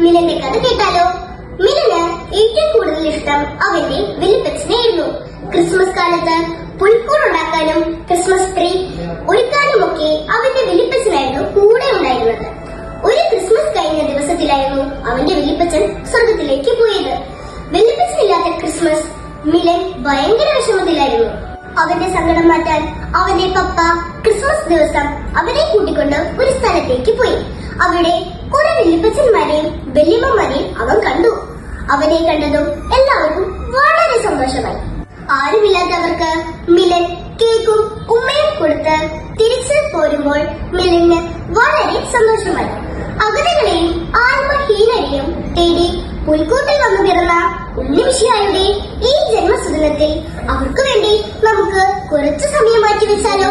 മിലന്റെ കഥ കേട്ടാലോ? മിലന് ഏറ്റവും കൂടുതൽ ഇഷ്ടം അവന്റെ വലിപ്പച്ചനായിരുന്നു ക്രിസ്മസ് കാലത്ത് പുൽക്കൂടുണ്ടാക്കാനും ക്രിസ്മസ് ട്രീ ഒരുക്കാനുമൊക്കെ അവന്റെ കഴിഞ്ഞ ദിവസത്തിലായിരുന്നു അവന്റെ വലിപ്പച്ചൻ സ്വർഗത്തിലേക്ക് പോയത്. വലിപ്പച്ചനില്ലാത്ത ക്രിസ്മസ് മിലൻ ഭയങ്കര വിഷമത്തിലായിരുന്നു. അവന്റെ സങ്കടം മാറ്റാൻ അവന്റെ പപ്പ ക്രിസ്മസ് ദിവസം അവനെ കൂട്ടിക്കൊണ്ട് ഒരു സ്ഥലത്തേക്ക് പോയി. അവിടെ കുറെ വെല്ലുപ്പച്ചന്മാരെയും വല്യമ്മമാരെയും അവൻ കണ്ടു. അവനെ കണ്ടതും എല്ലാവർക്കും വളരെ സന്തോഷമായി. ആരുമില്ലാത്തവർക്ക് മിലൻ കേക്കും ഉമ്മയും കൊടുത്ത് തിരിച്ചു പോരുമ്പോൾ മിലന് വളരെ സന്തോഷമായി. അഗതികളെയും പുൽക്കൂട്ടിൽ വന്നു പിറന്ന ഉണ്ണിമിഷിയായുടെ ഈ ജന്മസുദിനത്തിൽ അവർക്ക് വേണ്ടി നമുക്ക് കുറച്ചു സമയം മാറ്റി വെച്ചാലോ